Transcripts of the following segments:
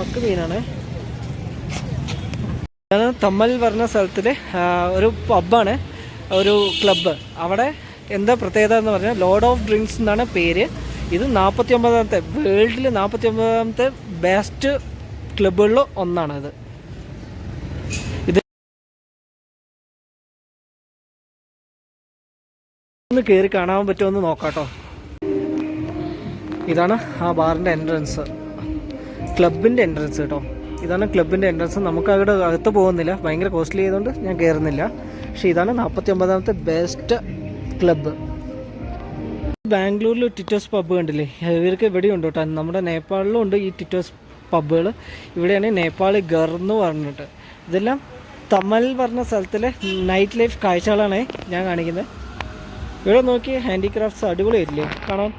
നമുക്ക് മീനാണ്. തമ്മൽ പറഞ്ഞ സ്ഥലത്തിൽ ഒരു പബ്ബാണ് ഒരു ക്ലബ്ബ്. അവിടെ എന്താ പ്രത്യേകത എന്ന് പറഞ്ഞാൽ ലോഡ് ഓഫ് ഡ്രിങ്ക്സ് എന്നാണ് പേര്. ഇത് നാൽപ്പത്തി ഒമ്പതാമത്തെ വേൾഡിൽ നാൽപ്പത്തി ഒമ്പതാമത്തെ ബെസ്റ്റ് ക്ലബ്ബുകളിൽ ഒന്നാണ് ഇത്. ഒന്ന് കയറി കാണാൻ പറ്റുമെന്ന് നോക്കാട്ടോ. ഇതാണ് ആ ബാറിന്റെ എൻട്രൻസ് ക്ലബിന്റെ എൻട്രൻസ് കേട്ടോ. ഇതാണ് ക്ലബിന്റെ എൻട്രൻസ് നമുക്ക് അവിടെ അകത്ത് പോകുന്നില്ല. ഭയങ്കര കോസ്റ്റ്ലി ആയതുകൊണ്ട് ഞാൻ കയറുന്നില്ല പക്ഷേ ഇതാണ് നാൽപ്പത്തി ഒമ്പതാമത്തെ ബെസ്റ്റ് ക്ലബ്ബ് ബാംഗ്ലൂരിൽ ടിറ്റോസ് പബ്ബ് കണ്ടില്ലേ? ഇവർക്ക് ഇവിടെയും ഉണ്ട് കേട്ടോ. നമ്മുടെ നേപ്പാളിലും ഉണ്ട് ഈ ടിറ്റോസ് പബ്ബുകൾ ഇവിടെയാണ് നേപ്പാളി ഗർ എന്ന് പറഞ്ഞിട്ട്. ഇതെല്ലാം തമൽ പറഞ്ഞ സ്ഥലത്തിലെ നൈറ്റ് ലൈഫ് കാഴ്ചകളാണ് ഞാൻ കാണിക്കുന്നത്. ഇവിടെ നോക്കി ഹാൻഡിക്രാഫ്റ്റ്സ് അടിപൊളിയായിട്ടില്ലേ? കാണാൻ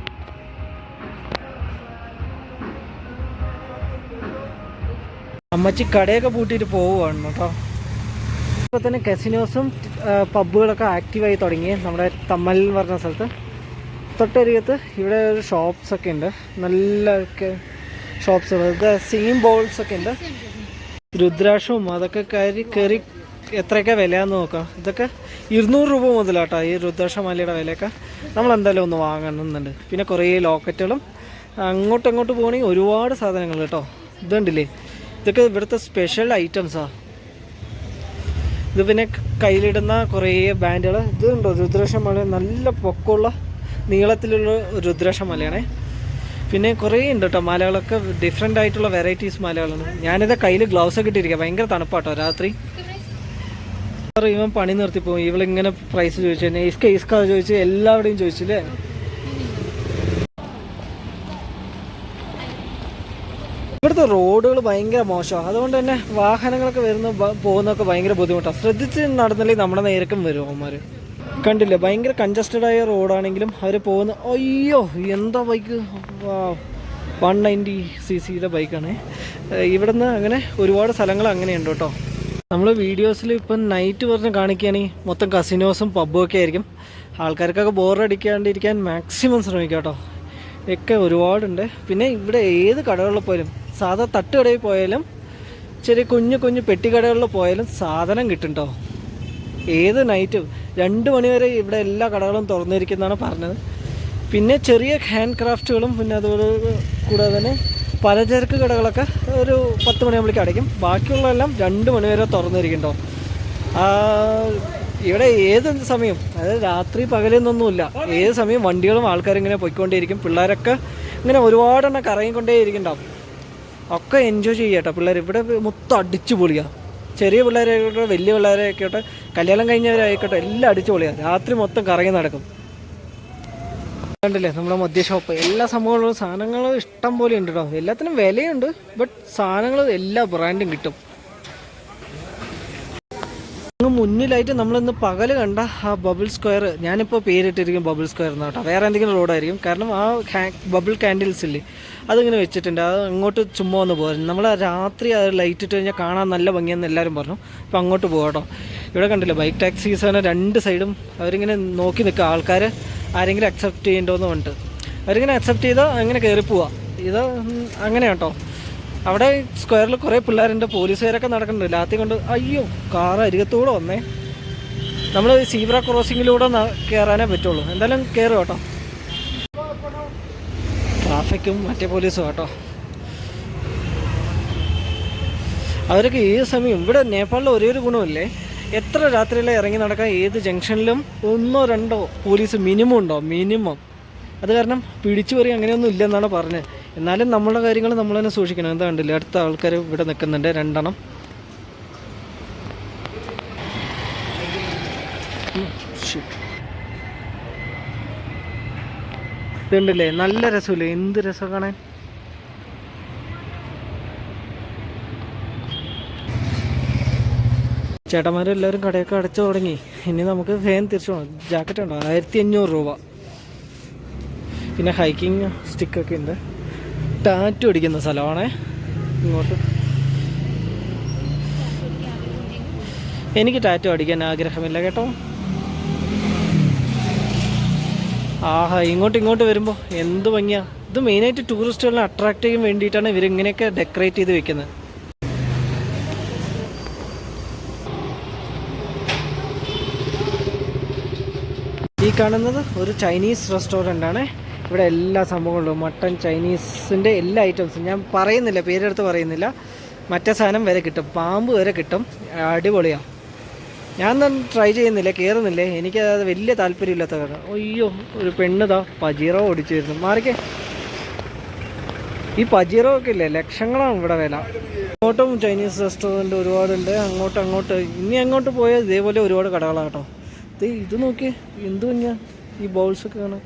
അമ്മച്ചി കടയൊക്കെ പൂട്ടിയിട്ട് പോവുകയാണ് കേട്ടോ. ഇപ്പോൾ തന്നെ കസിനോസും പബ്ബുകളൊക്കെ ആക്റ്റീവായി തുടങ്ങി. നമ്മുടെ തമ്മൽ എന്ന് പറഞ്ഞ സ്ഥലത്ത്. തൊട്ടരികത്ത് ഇവിടെ ഒരു ഷോപ്സ് ഒക്കെ ഉണ്ട്. നല്ല ഷോപ്സ് സെയിം സിംഗിങ് ബോൾസ് ഒക്കെ ഉണ്ട്. രുദ്രാക്ഷവും അതൊക്കെ കയറി കയറി എത്രയൊക്കെ വിലയാന്ന് നോക്കാം. ഇതൊക്കെ ഇരുന്നൂറ് രൂപ മുതലാട്ടോ ഈ രുദ്രാക്ഷമാലയുടെ വിലയൊക്കെ. നമ്മൾ എന്തായാലും ഒന്ന് വാങ്ങണമെന്നുണ്ട് പിന്നെ കുറേ ലോക്കറ്റുകളും അങ്ങോട്ടും അങ്ങോട്ട് പോകണമെങ്കിൽ ഒരുപാട് സാധനങ്ങൾ കേട്ടോ. ഇതുണ്ടല്ലേ? ഇതൊക്കെ ഇവിടുത്തെ സ്പെഷ്യൽ ഐറ്റംസാണ് ഇത് പിന്നെ കയ്യിലിടുന്ന കുറേ ബാൻഡുകൾ ഇതുണ്ടോ രുദ്രക്ഷമല നല്ല പൊക്കമുള്ള നീളത്തിലുള്ള രുദ്രക്ഷമലയാണേ പിന്നെ കുറേ ഉണ്ട് കേട്ടോ മാലകളൊക്കെ. ഡിഫറെന്റ് ആയിട്ടുള്ള വെറൈറ്റീസ് മാലകളാണ്. ഞാനിത് കയ്യിൽ ഗ്ലൗസ് ഒക്കെ ഇട്ടിരിക്കുക ഭയങ്കര തണുപ്പാട്ടോ രാത്രി. ഇവൻ പണി നിർത്തി പോകും ഇവളിങ്ങനെ പ്രൈസ് ചോദിച്ചു തന്നെ ഇസ്ക ഇസ്ക? ചോദിച്ചു എല്ലാവരുടെയും ചോദിച്ചില്ലേ? ഇവിടുത്തെ റോഡുകൾ ഭയങ്കര മോശമാണ്. അതുകൊണ്ട് തന്നെ വാഹനങ്ങളൊക്കെ വരുന്ന പോകുന്നൊക്കെ ഭയങ്കര ബുദ്ധിമുട്ടാണ്. ശ്രദ്ധിച്ച് നടന്നില്ലെങ്കിൽ നമ്മുടെ നേരക്കും വരും അവന്മാർ കണ്ടില്ലേ? ഭയങ്കര കൺജസ്റ്റഡ് ആയ റോഡാണെങ്കിലും അവർ പോകുന്ന അയ്യോ എന്താ ബൈക്ക് വൺ നയന്റി സി സിയുടെ ബൈക്കാണ് ഇവിടുന്ന് അങ്ങനെ ഒരുപാട് സ്ഥലങ്ങൾ അങ്ങനെയുണ്ട് കേട്ടോ. നമ്മൾ വീഡിയോസിൽ ഇപ്പം നൈറ്റ് പറഞ്ഞ് കാണിക്കുകയാണെങ്കിൽ മൊത്തം കസിനോസും പബ്ബും ഒക്കെ ആയിരിക്കും. ആൾക്കാർക്കൊക്കെ ബോറടിക്കാണ്ടിരിക്കാൻ മാക്സിമം ശ്രമിക്കാം കേട്ടോ. ഒക്കെ ഒരുപാടുണ്ട്. പിന്നെ ഇവിടെ ഏത് കടകളിൽ പോയാലും സാധാ തട്ടുകടയിൽ പോയാലും ചെറിയ കുഞ്ഞു കുഞ്ഞു പെട്ടിക്കടകളിൽ പോയാലും സാധനം കിട്ടും കേട്ടോ ഏത് നൈറ്റും രണ്ട് മണിവരെ ഇവിടെ എല്ലാ കടകളും തുറന്നിരിക്കുന്നതാണ് പറഞ്ഞത്. പിന്നെ ചെറിയ ഹാൻഡ് ക്രാഫ്റ്റുകളും പിന്നെ അതുപോലെ കൂടാതെ തന്നെ പലചരക്ക് കടകളൊക്കെ ഒരു പത്ത് മണിയാകുമ്പോഴേക്ക് അടയ്ക്കും. ബാക്കിയുള്ളതെല്ലാം രണ്ട് മണിവരെ തുറന്നിരിക്കുന്നുണ്ടോ ഇവിടെ ഏത് സമയം? അതായത് രാത്രി പകലെന്നൊന്നുമില്ല. ഏത് സമയം വണ്ടികളും ആൾക്കാരും ഇങ്ങനെ പോയിക്കൊണ്ടേയിരിക്കും. പിള്ളേരൊക്കെ ഇങ്ങനെ ഒരുപാടെണ്ണം കറങ്ങിക്കൊണ്ടേ ഇരിക്കുന്നുണ്ടാവും ഒക്കെ എൻജോയ് ചെയ്യട്ടോ പിള്ളേർ ഇവിടെ മൊത്തം അടിച്ചു പൊളിയാ. ചെറിയ പിള്ളേരായിക്കോട്ടെ വലിയ പിള്ളേരായിക്കോട്ടെ കല്യാണം കഴിഞ്ഞവരായിക്കോട്ടെ എല്ലാം അടിച്ചു പൊളിയാ. രാത്രി മൊത്തം കറങ്ങി നടക്കും. കണ്ടില്ലേ നമ്മുടെ മദ്യ ഷോപ്പ് എല്ലാ സംഭവങ്ങളും സാധനങ്ങളും ഇഷ്ടം പോലെ ഉണ്ട് കേട്ടോ എല്ലാത്തിനും വിലയുണ്ട് ബട്ട് സാധനങ്ങൾ എല്ലാ ബ്രാൻഡും കിട്ടും. അങ്ങ് മുന്നിലായിട്ട് നമ്മളിന്ന് പകൽ കണ്ട ആ ബബിൾ സ്ക്വയർ ഞാനിപ്പോൾ പേരിട്ടിരിക്കും ബബിൾ സ്ക്വയർ എന്ന് കേട്ടോ. വേറെ എന്തെങ്കിലും റോഡായിരിക്കും കാരണം ആ ബബിൾ കാൻഡിൽസ് ഇല്ലേ അതിങ്ങനെ വെച്ചിട്ടുണ്ട്. അത് അങ്ങോട്ട് ചുമ്മാ ഒന്ന് പോകാൻ നമ്മൾ രാത്രി അത് ലൈറ്റ് ഇട്ട് കഴിഞ്ഞാൽ കാണാൻ നല്ല ഭംഗിയെന്ന് എല്ലാവരും പറഞ്ഞു. അപ്പോൾ അങ്ങോട്ട് പോകട്ടോ ഇവിടെ കണ്ടില്ല ബൈക്ക് ടാക്സീസ് തന്നെ രണ്ട് സൈഡും അവരിങ്ങനെ നോക്കി നിൽക്കുക. ആൾക്കാർ ആരെങ്കിലും അക്സെപ്റ്റ് ചെയ്യണ്ടോന്ന് പറഞ്ഞിട്ട്. അവരിങ്ങനെ അക്സെപ്റ്റ് ചെയ്താൽ അങ്ങനെ കയറി പോവാ. ഇത് അങ്ങനെ കേട്ടോ. അവിടെ സ്ക്വയറിൽ കുറേ പിള്ളേരുണ്ട് പോലീസുകാരൊക്കെ നടക്കുന്നുണ്ട്. ലാത്തി കൊണ്ട് അയ്യോ കാർ അരികത്തൂടെ വന്നേ. നമ്മൾ സീബ്ര ക്രോസിങ്ങിലൂടെ കയറാനേ പറ്റുള്ളൂ. എന്തായാലും കയറും കേട്ടോ. ട്രാഫിക്കും മറ്റേ പോലീസും കേട്ടോ. അവരൊക്കെ ഏത് സമയം ഇവിടെ നേപ്പാളിൽ ഒരേ ഒരു ഗുണമില്ലേ? എത്ര രാത്രിയിലെ ഇറങ്ങി നടക്കാൻ ഏത് ജംഗ്ഷനിലും ഒന്നോ രണ്ടോ പോലീസ് മിനിമം ഉണ്ടോ? മിനിമം. അത് കാരണം പിടിച്ചു പറി അങ്ങനെയൊന്നും ഇല്ലെന്നാണ് പറഞ്ഞത്. എന്നാലും നമ്മളുടെ കാര്യങ്ങൾ നമ്മൾ തന്നെ സൂക്ഷിക്കണം. എന്താ കണ്ടില്ലേ? അടുത്ത ആൾക്കാർ ഇവിടെ നിൽക്കുന്നുണ്ട്. രണ്ടെണ്ണം. ഇതുണ്ടല്ലേ? നല്ല രസമില്ലേ? എന്ത് രസം കാണാൻ? ചേട്ടന്മാരെല്ലാവരും കടയൊക്കെ അടച്ചു തുടങ്ങി. ഇനി നമുക്ക് ഫാൻ തിരിച്ചു ജാക്കറ്റ് ഉണ്ടോ? ആയിരത്തി അഞ്ഞൂറ് രൂപ. പിന്നെ ഹൈക്കിങ് സ്റ്റിക്കൊക്കെ ഉണ്ട്. ടാറ്റു അടിക്കുന്ന സ്ഥലമാണേ. ഇങ്ങോട്ട്. എനിക്ക് ടാറ്റു അടിക്കാൻ ആഗ്രഹമില്ല കേട്ടോ. ആഹാ ഇങ്ങോട്ട് ഇങ്ങോട്ട് വരുമ്പോൾ എന്ത് ഭംഗിയാ. ഇത് മെയിനായിട്ട് ടൂറിസ്റ്റുകളെ അട്രാക്ട് ചെയ്യാൻ വേണ്ടിയിട്ടാണ് ഇവർ ഇങ്ങനെയൊക്കെ ഡെക്കറേറ്റ് ചെയ്ത് വെക്കുന്നത്. ഈ കാണുന്നത് ഒരു ചൈനീസ് റെസ്റ്റോറന്റ് ആണ്. ഇവിടെ എല്ലാ സംഭവങ്ങളും മട്ടൺ ചൈനീസിന്റെ എല്ലാ ഐറ്റംസും ഞാൻ പറയുന്നില്ല പേരെടുത്ത് പറയുന്നില്ല. മറ്റേ സാധനം വരെ കിട്ടും. പാമ്പ് വരെ കിട്ടും. അടിപൊളിയാണ് ഞാൻ ട്രൈ ചെയ്യുന്നില്ല കയറുന്നില്ലേ എനിക്ക് അത് വലിയ താല്പര്യമില്ലാത്ത കാരണം അയ്യോ ഒരു പെണ്ണുതാ പജീറോ ഓടിച്ചു വരുന്നു മാറിക്കേ. ഈ പജീറോ ഒക്കെ ഇല്ലേ? ലക്ഷങ്ങളാണ് ഇവിടെ വില. അങ്ങോട്ടും ചൈനീസ് റെസ്റ്റോറന്റ് ഒരുപാടുണ്ട്. അങ്ങോട്ടും അങ്ങോട്ട്. ഇനി അങ്ങോട്ട് പോയാൽ ഇതേപോലെ ഒരുപാട് കടകളാണ് കേട്ടോ. ഇത് ഇത് നോക്കിയേ. എന്തു ഞാൻ ഈ ബൗൾസൊക്കെ കാണാം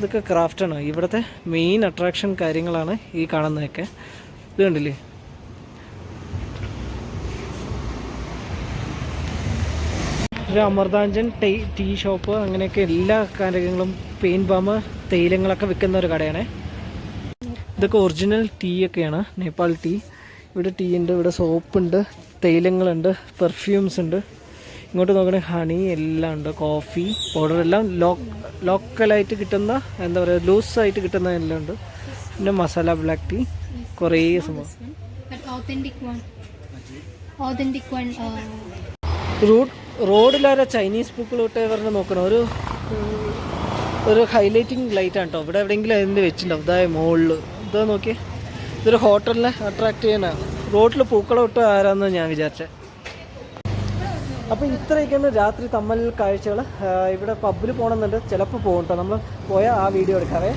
ഇതൊക്കെ ക്രാഫ്റ്റാണ് ഇവിടുത്തെ മെയിൻ അട്രാക്ഷൻ കാര്യങ്ങളാണ് ഈ കാണുന്നതൊക്കെ. ഇത് കണ്ടില്ലേ? ഒരു അമൃതാഞ്ചൻ ടീ ടീ ഷോപ്പ് അങ്ങനെയൊക്കെ എല്ലാ കാര്യങ്ങളും പെയിൻ ബാമ് തേയിലങ്ങളൊക്കെ വിൽക്കുന്ന ഒരു കടയാണ്. ഇതൊക്കെ ഒറിജിനൽ ടീ ഒക്കെയാണ് നേപ്പാൾ ടീ ഇവിടെ ടീ ഉണ്ട് ഇവിടെ സോപ്പുണ്ട് തേയിലങ്ങളുണ്ട് പെർഫ്യൂംസ് ഉണ്ട്. ഇങ്ങോട്ട് നോക്കണേ ഹണി എല്ലാം ഉണ്ട്? കോഫി പൗഡർ എല്ലാം ലോ ലോക്കലായിട്ട് കിട്ടുന്ന എന്താ പറയുക ലൂസായിട്ട് കിട്ടുന്ന എല്ലാം ഉണ്ട്. പിന്നെ മസാല ബ്ലാക്ക് ടീ കുറേ സംഭവം. Uh, റോഡിലാരെ ചൈനീസ് പൂക്കൾ വിട്ട് പറഞ്ഞ് നോക്കണം? ഒരു ഒരു ഹൈലൈറ്റിംഗ് ലൈറ്റാണ് കേട്ടോ ഇവിടെ എവിടെയെങ്കിലും അതിന്റെ വെച്ചിട്ടുണ്ടാവും. ഇതായ മുകളിൽ ഇതാ നോക്കിയേ. ഇതൊരു ഹോട്ടലിനെ അട്രാക്ട് ചെയ്യാനാണ് റോഡിൽ പൂക്കളം ഇട്ട് ആരാന്ന് ഞാൻ വിചാരിച്ചത് അപ്പോൾ ഇത്രയൊക്കെയാണ് രാത്രി തമ്മൽ കാഴ്ചകൾ ഇവിടെ പബ്ബിൽ പോകണമെന്നുണ്ട് ചിലപ്പോൾ പോകും കേട്ടോ നമ്മൾ പോയാൽ ആ വീഡിയോ എടുക്കാറേ